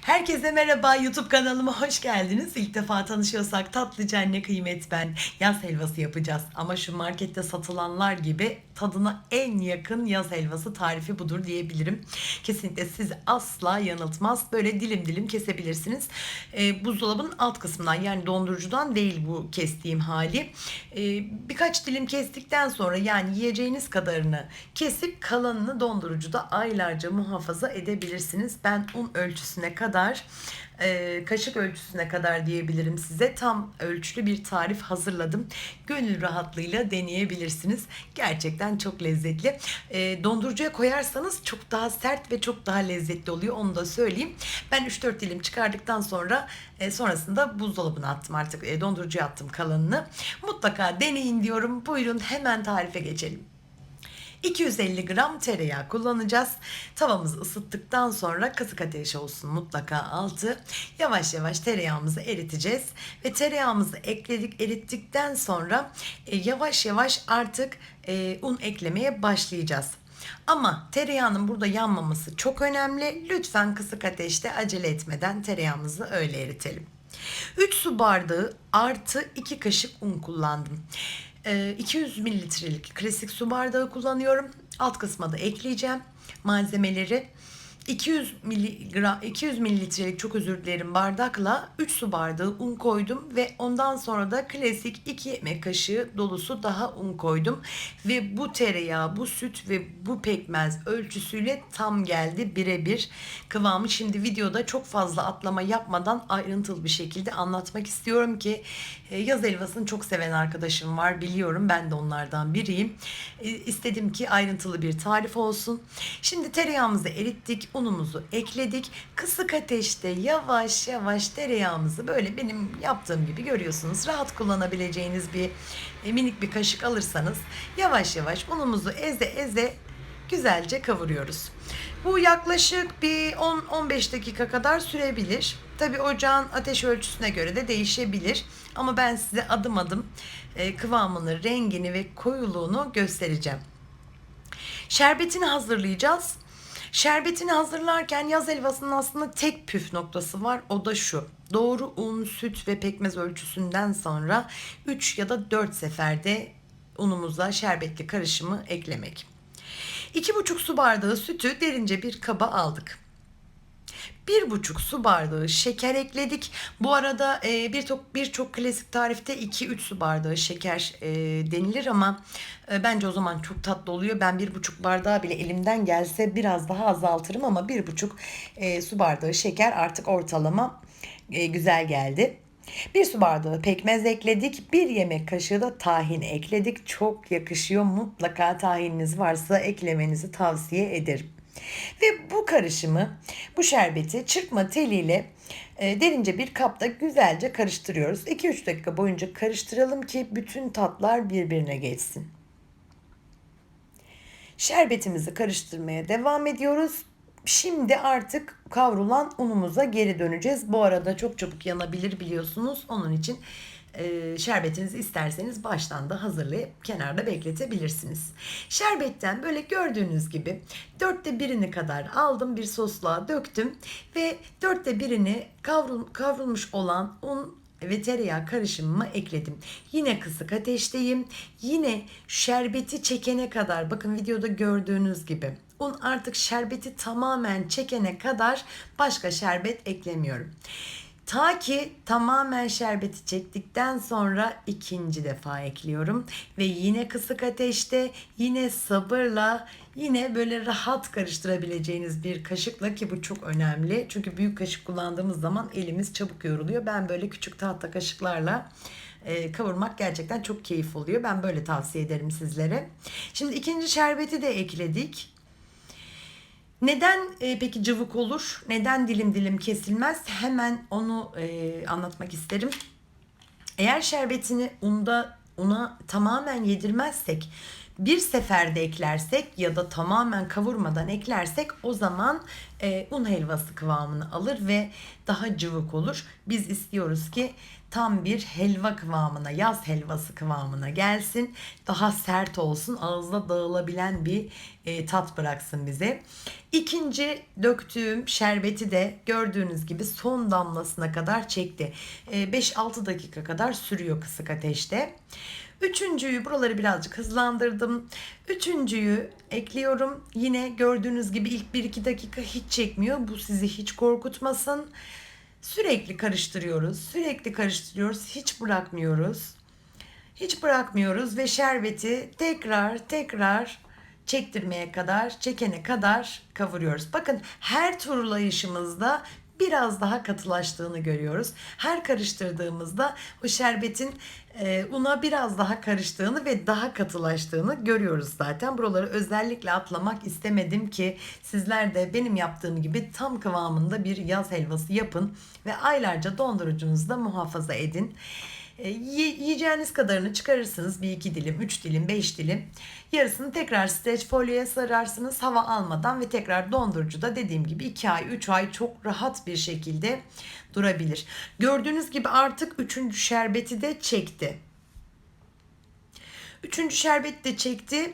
Herkese merhaba YouTube kanalıma hoş geldiniz. İlk defa tanışıyorsak tatlıca anne kıymet ben. Yaz helvası yapacağız. Ama şu markette satılanlar gibi tadına en yakın yaz helvası tarifi budur diyebilirim. Kesinlikle sizi asla yanıltmaz. Böyle dilim dilim kesebilirsiniz. Ee, buzdolabının alt kısmından yani dondurucudan değil bu kestiğim hali. Ee, birkaç dilim kestikten sonra yani yiyeceğiniz kadarını kesip kalanını dondurucuda aylarca muhafaza edebilirsiniz. Ben un ölçüsüne kadar e, kaşık ölçüsüne kadar diyebilirim size tam ölçülü bir tarif hazırladım. Gönül rahatlığıyla deneyebilirsiniz. Gerçekten çok lezzetli. E, dondurucuya koyarsanız çok daha sert ve çok daha lezzetli oluyor. Onu da söyleyeyim. Ben 3-4 dilim çıkardıktan sonra e, sonrasında buzdolabına attım artık. E, dondurucuya attım kalanını. Mutlaka deneyin diyorum. Buyurun hemen tarife geçelim. 250 gram tereyağı kullanacağız. Tavamızı ısıttıktan sonra kısık ateş olsun mutlaka altı. Yavaş yavaş tereyağımızı eriteceğiz. Ve tereyağımızı ekledik erittikten sonra e, yavaş yavaş artık e, un eklemeye başlayacağız. Ama tereyağının burada yanmaması çok önemli. Lütfen kısık ateşte acele etmeden tereyağımızı öyle eritelim. 3 su bardağı artı 2 kaşık un kullandım. Ee, 200 mililitrelik klasik su bardağı kullanıyorum. Alt kısma da ekleyeceğim malzemeleri. 200 miligram 200 mililitrelik çok özür dilerim bardakla 3 su bardağı un koydum ve ondan sonra da klasik 2 yemek kaşığı dolusu daha un koydum ve bu tereyağı, bu süt ve bu pekmez ölçüsüyle tam geldi birebir kıvamı. Şimdi videoda çok fazla atlama yapmadan ayrıntılı bir şekilde anlatmak istiyorum ki e, yaz helvasını çok seven arkadaşım var biliyorum ben de onlardan biriyim. E, İstedim ki ayrıntılı bir tarif olsun. Şimdi tereyağımızı erittik, unumuzu ekledik. Kısık ateşte yavaş yavaş tereyağımızı böyle benim yaptığım gibi görüyorsunuz. Rahat kullanabileceğiniz bir e, minik bir kaşık alırsanız yavaş yavaş unumuzu eze eze güzelce kavuruyoruz. Bu yaklaşık bir 10-15 dakika kadar sürebilir. Tabi ocağın ateş ölçüsüne göre de değişebilir. Ama ben size adım adım e, kıvamını, rengini ve koyuluğunu göstereceğim. Şerbetini hazırlayacağız. Şerbetini hazırlarken yaz helvasının aslında tek püf noktası var. O da şu. Doğru un, süt ve pekmez ölçüsünden sonra 3 ya da 4 seferde unumuza şerbetli karışımı eklemek. 2,5 su bardağı sütü derince bir kaba aldık. Bir buçuk su bardağı şeker ekledik. Bu arada e, birçok birçok klasik tarifte 2-3 su bardağı şeker e, denilir ama e, bence o zaman çok tatlı oluyor. Ben bir buçuk bardağı bile elimden gelse biraz daha azaltırım ama bir buçuk e, su bardağı şeker artık ortalama e, güzel geldi. Bir su bardağı pekmez ekledik. Bir yemek kaşığı da tahin ekledik. Çok yakışıyor. Mutlaka tahininiz varsa eklemenizi tavsiye ederim. Ve bu karışımı, bu şerbeti çırpma teliyle e, derince bir kapta güzelce karıştırıyoruz. 2-3 dakika boyunca karıştıralım ki bütün tatlar birbirine geçsin. Şerbetimizi karıştırmaya devam ediyoruz. Şimdi artık kavrulan unumuza geri döneceğiz. Bu arada çok çabuk yanabilir biliyorsunuz. Onun için e, şerbetinizi isterseniz baştan da hazırlayıp kenarda bekletebilirsiniz. Şerbetten böyle gördüğünüz gibi dörtte birini kadar aldım bir sosluğa döktüm ve dörtte birini kavrul, kavrulmuş olan un ve tereyağı karışımıma ekledim. Yine kısık ateşteyim. Yine şerbeti çekene kadar bakın videoda gördüğünüz gibi un artık şerbeti tamamen çekene kadar başka şerbet eklemiyorum. Ta ki tamamen şerbeti çektikten sonra ikinci defa ekliyorum ve yine kısık ateşte yine sabırla yine böyle rahat karıştırabileceğiniz bir kaşıkla ki bu çok önemli. Çünkü büyük kaşık kullandığımız zaman elimiz çabuk yoruluyor. Ben böyle küçük tahta kaşıklarla e, kavurmak gerçekten çok keyif oluyor. Ben böyle tavsiye ederim sizlere. Şimdi ikinci şerbeti de ekledik. Neden e, peki cıvık olur? Neden dilim dilim kesilmez? Hemen onu e, anlatmak isterim. Eğer şerbetini unda una tamamen yedirmezsek bir seferde eklersek ya da tamamen kavurmadan eklersek o zaman e, un helvası kıvamını alır ve daha cıvık olur. Biz istiyoruz ki tam bir helva kıvamına, yaz helvası kıvamına gelsin. Daha sert olsun, ağızda dağılabilen bir e, tat bıraksın bize. İkinci döktüğüm şerbeti de gördüğünüz gibi son damlasına kadar çekti. E, 5-6 dakika kadar sürüyor kısık ateşte. Üçüncüyü buraları birazcık hızlandırdım. Üçüncüyü ekliyorum. Yine gördüğünüz gibi ilk 1-2 dakika hiç çekmiyor. Bu sizi hiç korkutmasın. Sürekli karıştırıyoruz. Sürekli karıştırıyoruz. Hiç bırakmıyoruz. Hiç bırakmıyoruz ve şerbeti tekrar tekrar çektirmeye kadar, çekene kadar kavuruyoruz. Bakın her turlayışımızda biraz daha katılaştığını görüyoruz. Her karıştırdığımızda o şerbetin e, una biraz daha karıştığını ve daha katılaştığını görüyoruz zaten. Buraları özellikle atlamak istemedim ki sizler de benim yaptığım gibi tam kıvamında bir yaz helvası yapın ve aylarca dondurucunuzda muhafaza edin. E, yiyeceğiniz kadarını çıkarırsınız. Bir iki dilim, üç dilim, beş dilim. Yarısını tekrar streç folyoya sararsınız hava almadan ve tekrar dondurucuda dediğim gibi iki ay, üç ay çok rahat bir şekilde durabilir. Gördüğünüz gibi artık üçüncü şerbeti de çekti. Üçüncü şerbeti de çekti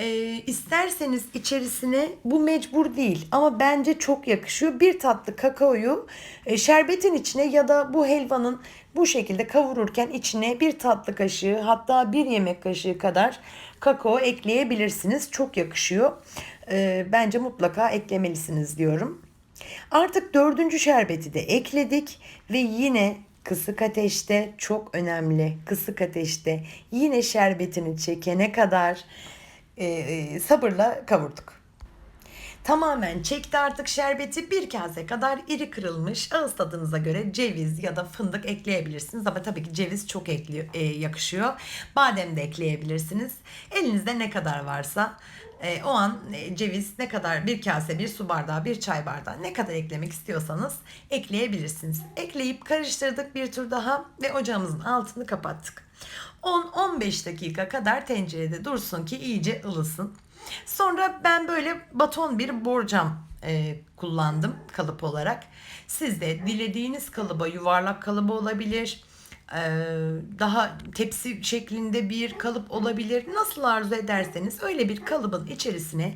e, isterseniz içerisine bu mecbur değil ama bence çok yakışıyor. Bir tatlı kakaoyu e, şerbetin içine ya da bu helvanın bu şekilde kavururken içine bir tatlı kaşığı hatta bir yemek kaşığı kadar kakao ekleyebilirsiniz. Çok yakışıyor. E, bence mutlaka eklemelisiniz diyorum. Artık dördüncü şerbeti de ekledik ve yine kısık ateşte çok önemli kısık ateşte yine şerbetini çekene kadar e, e, sabırla kavurduk. Tamamen çekti artık şerbeti bir kase kadar iri kırılmış ağız tadınıza göre ceviz ya da fındık ekleyebilirsiniz ama tabii ki ceviz çok ekliyor, e, yakışıyor. Badem de ekleyebilirsiniz. Elinizde ne kadar varsa e, o an e, ceviz ne kadar bir kase bir su bardağı bir çay bardağı ne kadar eklemek istiyorsanız ekleyebilirsiniz. Ekleyip karıştırdık bir tur daha ve ocağımızın altını kapattık. 10-15 dakika kadar tencerede dursun ki iyice ılısın. Sonra ben böyle baton bir borcam e, kullandım kalıp olarak. Siz de dilediğiniz kalıba yuvarlak kalıbı olabilir. E, daha tepsi şeklinde bir kalıp olabilir. Nasıl arzu ederseniz öyle bir kalıbın içerisine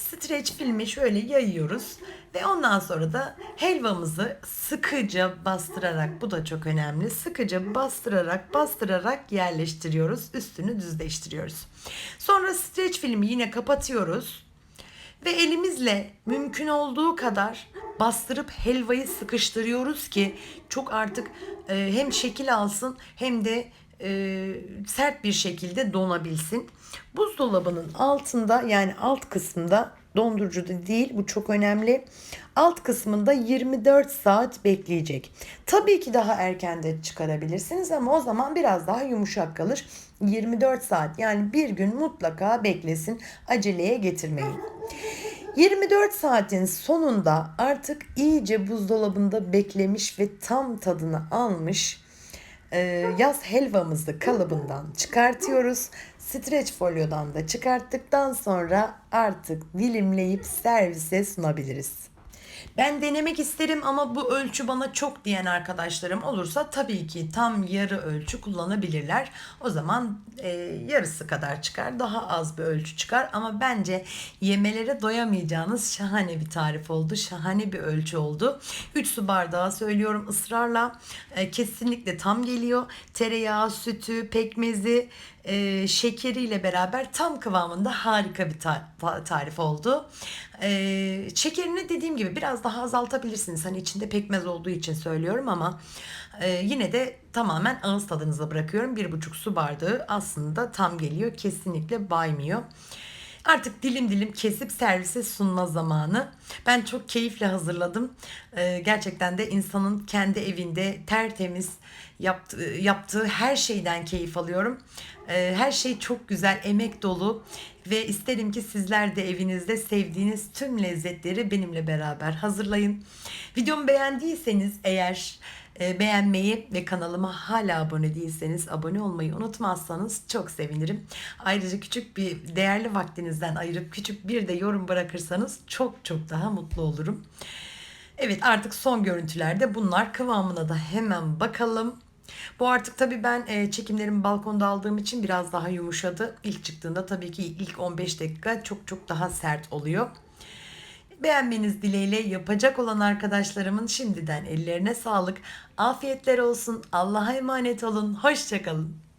streç filmi şöyle yayıyoruz ve ondan sonra da helvamızı sıkıca bastırarak bu da çok önemli. Sıkıca bastırarak bastırarak yerleştiriyoruz. Üstünü düzleştiriyoruz. Sonra streç filmi yine kapatıyoruz. Ve elimizle mümkün olduğu kadar bastırıp helvayı sıkıştırıyoruz ki çok artık e, hem şekil alsın hem de e, sert bir şekilde donabilsin. Buzdolabının altında yani alt kısmında dondurucuda değil bu çok önemli. Alt kısmında 24 saat bekleyecek. Tabii ki daha erken de çıkarabilirsiniz ama o zaman biraz daha yumuşak kalır. 24 saat yani bir gün mutlaka beklesin. Aceleye getirmeyin. 24 saatin sonunda artık iyice buzdolabında beklemiş ve tam tadını almış e, yaz helvamızı kalıbından çıkartıyoruz. Streç folyodan da çıkarttıktan sonra artık dilimleyip servise sunabiliriz. Ben denemek isterim ama bu ölçü bana çok diyen arkadaşlarım olursa tabii ki tam yarı ölçü kullanabilirler. O zaman e, yarısı kadar çıkar. Daha az bir ölçü çıkar ama bence yemelere doyamayacağınız şahane bir tarif oldu. Şahane bir ölçü oldu. 3 su bardağı söylüyorum ısrarla. E, kesinlikle tam geliyor. Tereyağı, sütü, pekmezi, e, şekeriyle beraber tam kıvamında harika bir ta- tarif oldu. E, şekerini dediğim gibi biraz daha azaltabilirsiniz. Hani içinde pekmez olduğu için söylüyorum ama e, yine de tamamen ağız tadınıza bırakıyorum. Bir buçuk su bardağı aslında tam geliyor. Kesinlikle baymıyor. Artık dilim dilim kesip servise sunma zamanı. Ben çok keyifle hazırladım. Ee, gerçekten de insanın kendi evinde tertemiz yaptığı, yaptığı her şeyden keyif alıyorum. Ee, her şey çok güzel, emek dolu ve isterim ki sizler de evinizde sevdiğiniz tüm lezzetleri benimle beraber hazırlayın. Videomu beğendiyseniz eğer beğenmeyi ve kanalıma hala abone değilseniz abone olmayı unutmazsanız çok sevinirim. Ayrıca küçük bir değerli vaktinizden ayırıp küçük bir de yorum bırakırsanız çok çok daha mutlu olurum. Evet artık son görüntülerde bunlar kıvamına da hemen bakalım. Bu artık tabii ben e, çekimlerimi balkonda aldığım için biraz daha yumuşadı. İlk çıktığında tabii ki ilk 15 dakika çok çok daha sert oluyor. Beğenmeniz dileğiyle yapacak olan arkadaşlarımın şimdiden ellerine sağlık. Afiyetler olsun. Allah'a emanet olun. Hoşçakalın.